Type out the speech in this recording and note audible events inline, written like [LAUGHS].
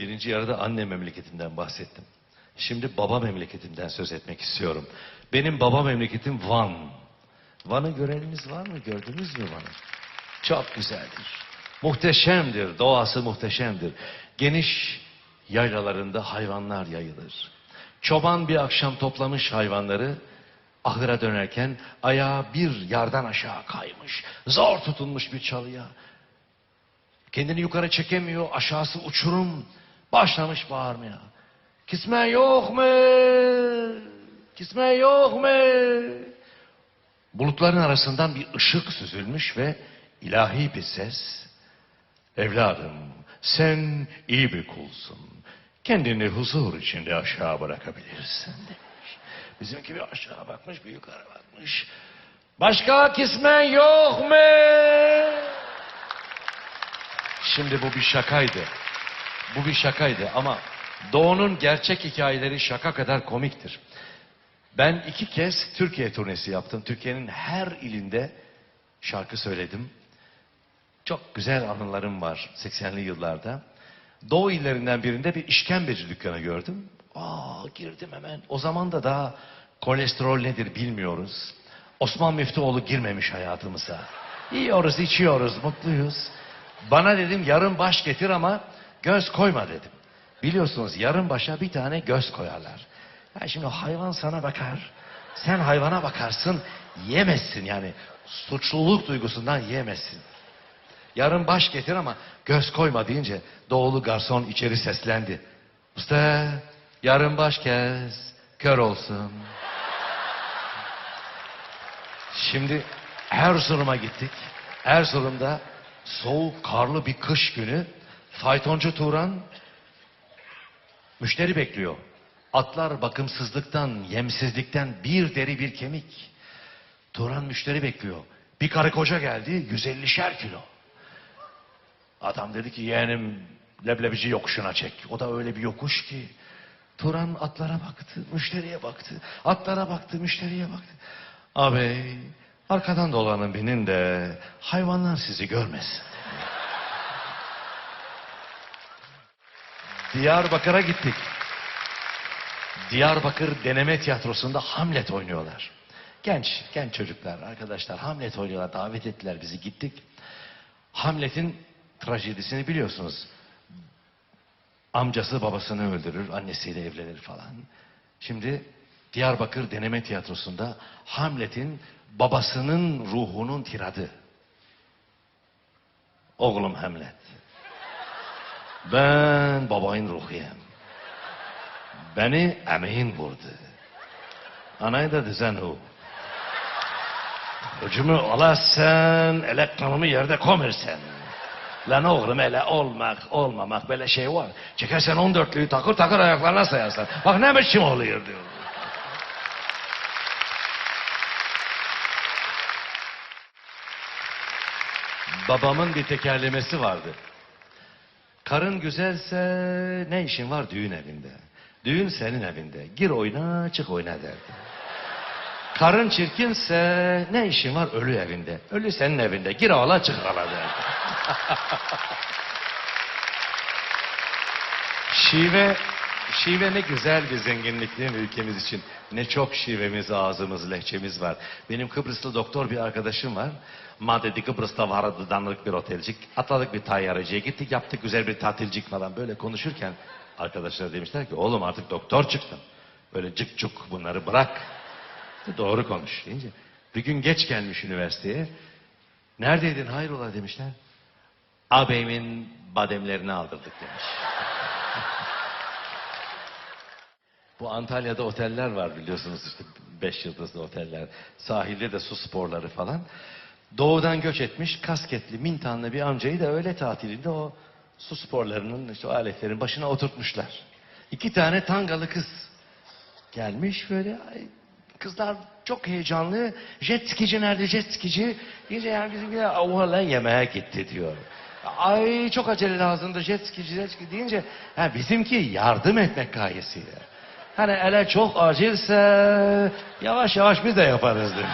Birinci yarıda anne memleketimden bahsettim. Şimdi baba memleketimden söz etmek istiyorum. Benim baba memleketim Van. Van'ı göreniniz var mı? Gördünüz mü Van'ı? Çok güzeldir. Muhteşemdir. Doğası muhteşemdir. Geniş yaylalarında hayvanlar yayılır. Çoban bir akşam toplamış hayvanları ahıra dönerken ayağı bir yardan aşağı kaymış. Zor tutunmuş bir çalıya. Kendini yukarı çekemiyor. Aşağısı uçurum. Başlamış bağırmaya. Kisme yok mu? Kisme yok mu? Bulutların arasından bir ışık süzülmüş ve ilahi bir ses. Evladım sen iyi bir kulsun. Kendini huzur içinde aşağı bırakabilirsin demiş. Bizimki bir aşağı bakmış bir yukarı bakmış. Başka kismen yok mu? Şimdi bu bir şakaydı. Bu bir şakaydı ama Doğu'nun gerçek hikayeleri şaka kadar komiktir. Ben iki kez Türkiye turnesi yaptım. Türkiye'nin her ilinde şarkı söyledim. Çok güzel anılarım var 80'li yıllarda. Doğu illerinden birinde bir işkembeci dükkanı gördüm. Aa girdim hemen. O zaman da daha kolesterol nedir bilmiyoruz. Osman Müftüoğlu girmemiş hayatımıza. Yiyoruz, içiyoruz, mutluyuz. Bana dedim yarım baş getir ama göz koyma dedim. Biliyorsunuz yarım başa bir tane göz koyarlar. Ya şimdi hayvan sana bakar. Sen hayvana bakarsın yemezsin yani. Suçluluk duygusundan yemezsin. Yarın baş getir ama göz koyma deyince doğulu garson içeri seslendi. Usta yarın baş kes kör olsun. Şimdi Erzurum'a gittik. Erzurum'da soğuk karlı bir kış günü faytoncu Turan müşteri bekliyor. Atlar bakımsızlıktan, yemsizlikten bir deri bir kemik. Turan müşteri bekliyor. Bir karı koca geldi 150'şer kilo. Adam dedi ki yeğenim leblebici yokuşuna çek. O da öyle bir yokuş ki. Turan atlara baktı, müşteriye baktı. Atlara baktı, müşteriye baktı. Abi arkadan dolanın binin de hayvanlar sizi görmesin. Diyarbakır'a gittik. Diyarbakır Deneme Tiyatrosu'nda Hamlet oynuyorlar. Genç, genç çocuklar, arkadaşlar Hamlet oynuyorlar. Davet ettiler bizi gittik. Hamlet'in trajedisini biliyorsunuz. Amcası babasını öldürür, annesiyle evlenir falan. Şimdi Diyarbakır Deneme Tiyatrosu'nda Hamlet'in babasının ruhunun tiradı. Oğlum Hamlet. Ben babayın ruhuyum. Beni emeğin vurdu. Anayı da düzen o. Hücumu alasın, ele kanımı yerde komirsen. Lan oğlum ele olmak, olmamak böyle şey var. Çekersen on dörtlüğü takır takır ayaklarına sayarsan. Bak ne biçim oluyor diyor. Babamın bir tekerlemesi vardı. Karın güzelse ne işin var düğün evinde? Düğün senin evinde. Gir oyna çık oyna derdi. Karın çirkinse ne işin var ölü evinde? Ölü senin evinde. Gir ağla çık ağla derdi. [LAUGHS] Şive, şive ne güzel bir zenginlik değil mi ülkemiz için? Ne çok şivemiz, ağzımız, lehçemiz var. Benim Kıbrıslı doktor bir arkadaşım var. Ma Kıbrıs'ta vardı danlık bir otelcik. Atladık bir tayyareciye gittik yaptık güzel bir tatilcik falan. Böyle konuşurken arkadaşlar demişler ki oğlum artık doktor çıktın. Böyle cık cuk bunları bırak. Doğru konuş deyince. Bir gün geç gelmiş üniversiteye. Neredeydin hayrola demişler. Ağabeyimin bademlerini aldırdık demiş. Bu Antalya'da oteller var biliyorsunuz işte beş yıldızlı oteller. Sahilde de su sporları falan. Doğudan göç etmiş kasketli mintanlı bir amcayı da öyle tatilinde o su sporlarının işte aletlerin başına oturtmuşlar. İki tane tangalı kız gelmiş böyle kızlar çok heyecanlı. Jet skici nerede jet skici? Deyince yani bizimkiler oğlan yemeğe gitti diyor. Ay çok acele lazımdı jet skici jet skici deyince ha, bizimki yardım etmek gayesiyle. Hani ele çok acilse yavaş yavaş biz de yaparız dedim.